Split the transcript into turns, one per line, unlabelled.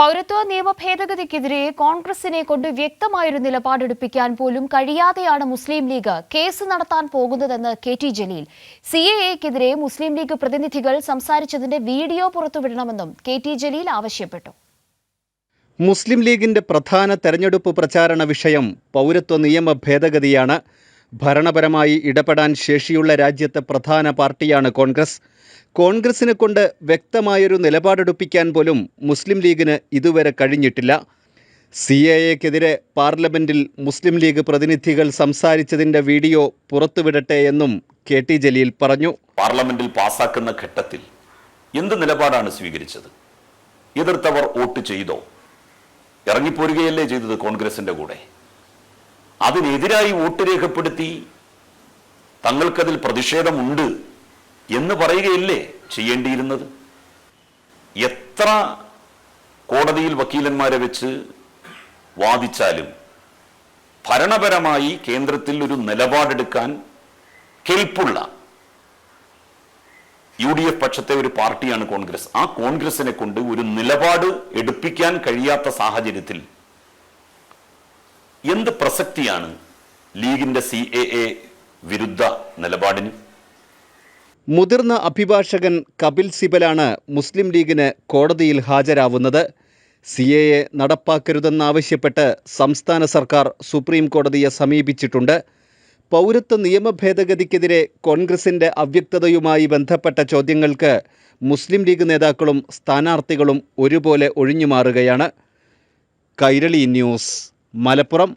പൗരത്വ നിയമ ഭേദഗതിക്കെതിരെ കോൺഗ്രസിനെ കൊണ്ട് വ്യക്തമായൊരു നിലപാടെടുപ്പിക്കാൻ പോലും കഴിയാതെയാണ് മുസ്ലിം ലീഗ് കേസ് നടത്താൻ പോകുന്നതെന്ന് K T Jaleel. C A എക്കെതിരെ Muslim league പ്രതിനിധികൾ സംസാരിച്ചതിന്റെ വീഡിയോ പുറത്തുവിടണമെന്നും കെ ടി ജലീൽ ആവശ്യപ്പെട്ടു.
മുസ്ലിം ലീഗിന്റെ പ്രധാന തെരഞ്ഞെടുപ്പ് പ്രചാരണ വിഷയം പൗരത്വ നിയമ ഭേദഗതിയാണ്. ഭരണപരമായി ഇടപെടാൻ ശേഷിയുള്ള രാജ്യത്തെ പ്രധാന പാർട്ടിയാണ് കോൺഗ്രസ്. കോൺഗ്രസിനെ കൊണ്ട് വ്യക്തമായൊരു നിലപാടെടുപ്പിക്കാൻ പോലും മുസ്ലിം ലീഗിന് ഇതുവരെ കഴിഞ്ഞിട്ടില്ല. സി എ എക്കെതിരെ പാർലമെന്റിൽ മുസ്ലിം ലീഗ് പ്രതിനിധികൾ സംസാരിച്ചതിന്റെ വീഡിയോ പുറത്തുവിടട്ടെ എന്നും കെ ടി ജലീൽ പറഞ്ഞു.
പാർലമെന്റിൽ പാസാക്കുന്ന ഘട്ടത്തിൽ എന്ത് നിലപാടാണ് സ്വീകരിച്ചത്? എതിർത്തവർ വോട്ട് ചെയ്തോ? ഇറങ്ങിപ്പോരുകയല്ലേ ചെയ്തത് കോൺഗ്രസിന്റെ കൂടെ? അതിനെതിരായി വോട്ട് രേഖപ്പെടുത്തി തങ്ങൾക്കതിൽ പ്രതിഷേധമുണ്ട് എന്ന് പറയുകയല്ലേ ചെയ്യേണ്ടിയിരുന്നത്? എത്ര കോടതിയിൽ വക്കീലന്മാരെ വെച്ച് വാദിച്ചാലും ഭരണപരമായി കേന്ദ്രത്തിൽ ഒരു നിലപാടെടുക്കാൻ കെൽപ്പുള്ള യു ഡി എഫ് പക്ഷത്തെ ഒരു പാർട്ടിയാണ് കോൺഗ്രസ്. ആ കോൺഗ്രസിനെ കൊണ്ട് ഒരു നിലപാട് എടുപ്പിക്കാൻ കഴിയാത്ത സാഹചര്യത്തിൽ എന്ത് പ്രസക്തിയാണ് ലീഗിന്റെ സി എ എ വിരുദ്ധ നിലപാടിന്?
മുതിർന്ന അഭിഭാഷകൻ കപിൽ സിബലാണ് മുസ്ലിം ലീഗിന് കോടതിയിൽ ഹാജരാവുന്നത്. സി എ എ നടപ്പാക്കരുതെന്നാവശ്യപ്പെട്ട് സംസ്ഥാന സർക്കാർ സുപ്രീം കോടതിയെ സമീപിച്ചിട്ടുണ്ട്. പൗരത്വ നിയമ ഭേദഗതിക്കെതിരെ കോൺഗ്രസിന്റെ അവ്യക്തതയുമായി ബന്ധപ്പെട്ട ചോദ്യങ്ങൾക്ക് മുസ്ലിം ലീഗ് നേതാക്കളും സ്ഥാനാർത്ഥികളും ഒരുപോലെ ഒഴിഞ്ഞുമാറുകയാണ്. കൈരളി ന്യൂസ് മലപ്പുറം.